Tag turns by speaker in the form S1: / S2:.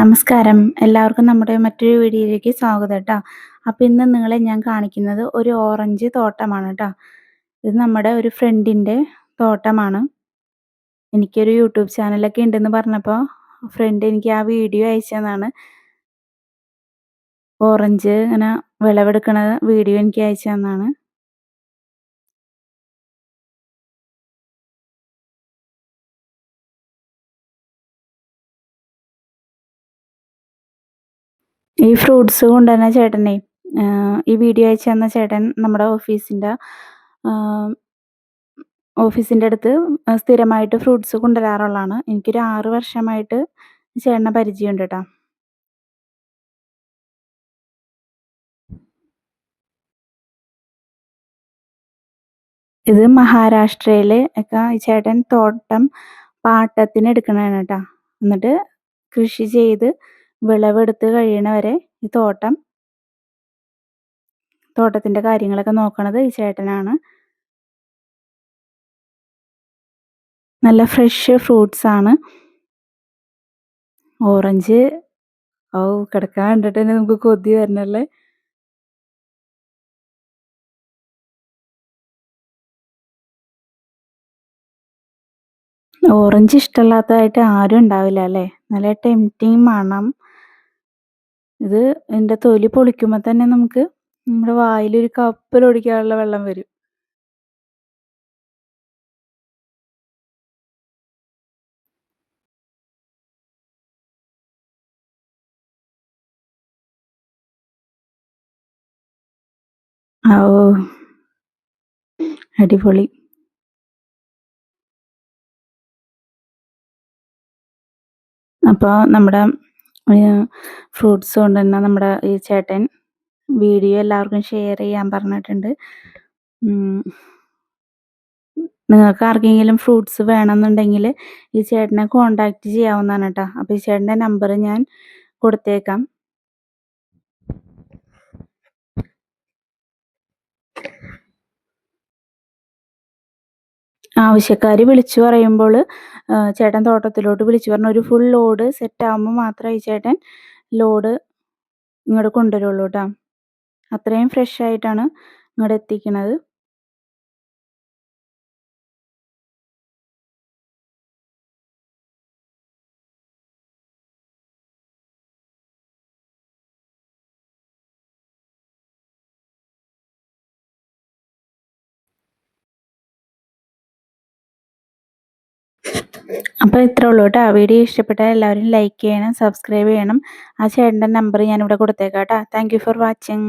S1: നമസ്കാരം. എല്ലാവർക്കും നമ്മുടെ മറ്റൊരു വീഡിയോയിലേക്ക് സ്വാഗതം കേട്ടോ അപ്പോൾ ഇന്ന് നിങ്ങളെ ഞാൻ കാണിക്കുന്നത് ഒരു ഓറഞ്ച് തോട്ടമാണ് കേട്ടോ ഇത് നമ്മുടെ ഒരു ഫ്രണ്ടിന്റെ തോട്ടമാണ്. എനിക്കൊരു യൂട്യൂബ് ചാനലൊക്കെ ഉണ്ടെന്ന് പറഞ്ഞപ്പോൾ ഫ്രണ്ട് എനിക്ക് ആ വീഡിയോ അയച്ചതാണ്. ഓറഞ്ച് ഇങ്ങനെ വിളവെടുക്കണ വീഡിയോ എനിക്ക് അയച്ചു ഈ ഫ്രൂട്ട്സ് കൊണ്ടുവരുന്ന ചേട്ടനെ ഈ വീഡിയോ അയച്ചു തന്ന ചേട്ടൻ നമ്മുടെ ഓഫീസിന്റെ ഓഫീസിന്റെ അടുത്ത് സ്ഥിരമായിട്ട് ഫ്രൂട്ട്സ് കൊണ്ടുവരാറുള്ളതാണ്. എനിക്കൊരു ആറ് വർഷമായിട്ട് ചേട്ടനെ പരിചയമുണ്ട് കേട്ടോ. ഇത് മഹാരാഷ്ട്രയിൽ ഒക്കെ ഈ ചേട്ടൻ തോട്ടം പാട്ടത്തിന് എടുക്കണതാണ് കേട്ടോ. എന്നിട്ട് കൃഷി ചെയ്ത് വിളവെടുത്ത് കഴിയണവരെ ഈ തോട്ടം തോട്ടത്തിന്റെ കാര്യങ്ങളൊക്കെ നോക്കണത് ഈ ചേട്ടനാണ്. നല്ല ഫ്രഷ് ഫ്രൂട്ട്സ് ആണ്. ഓറഞ്ച് ഓ കിടക്കാൻ കണ്ടിട്ട് തന്നെ നമുക്ക് കൊതി വരണല്ലേ? ഓറഞ്ച് ഇഷ്ടമല്ലാത്തതായിട്ട് ആരും ഉണ്ടാവില്ല അല്ലേ? നല്ല ടെംറ്റിങ് മണം. ഇത് ഇതിന്റെ തൊലി പൊളിക്കുമ്പോൾ തന്നെ നമുക്ക് നമ്മുടെ വായിലൊരു കപ്പലൊടിക്കാനുള്ള വെള്ളം വരും. അടിപൊളി. അപ്പോൾ നമ്മുടെ ഫ്രൂട്ട്സ് കൊണ്ട് തന്നെ നമ്മുടെ ഈ ചേട്ടൻ വീഡിയോ എല്ലാവർക്കും ഷെയർ ചെയ്യാൻ പറഞ്ഞിട്ടുണ്ട്. നിങ്ങൾക്ക് ആർക്കെങ്കിലും ഫ്രൂട്ട്സ് വേണമെന്നുണ്ടെങ്കിൽ ഈ ചേട്ടനെ കോണ്ടാക്ട് ചെയ്യാവുന്നതാണ് കേട്ടോ. അപ്പോൾ ഈ ചേട്ടന്റെ നമ്പർ ഞാൻ കൊടുത്തേക്കാം. ആവശ്യക്കാർ വിളിച്ചു പറയുമ്പോൾ ചേട്ടൻ തോട്ടത്തിലോട്ട് വിളിച്ചു പറഞ്ഞു ഒരു ഫുൾ ലോഡ് സെറ്റ് ആകുമ്പോൾ മാത്രമേ ചേട്ടൻ ലോഡ് ഇങ്ങോട്ട് കൊണ്ടുവരുള്ളൂ കേട്ടോ അത്രയും ഫ്രഷ് ആയിട്ടാണ് ഇങ്ങോട്ട് എത്തിക്കുന്നത് അപ്പോൾ ഇത്രേ ഉള്ളൂ കേട്ടോ. വീഡിയോ ഇഷ്ടപ്പെട്ടാൽ എല്ലാവരും ലൈക്ക് ചെയ്യണം സബ്സ്ക്രൈബ് ചെയ്യണം. ആ ചേട്ടന്റെ നമ്പർ ഞാനിവിടെ കൊടുത്തേക്കാം കേട്ടോ. Thank for watching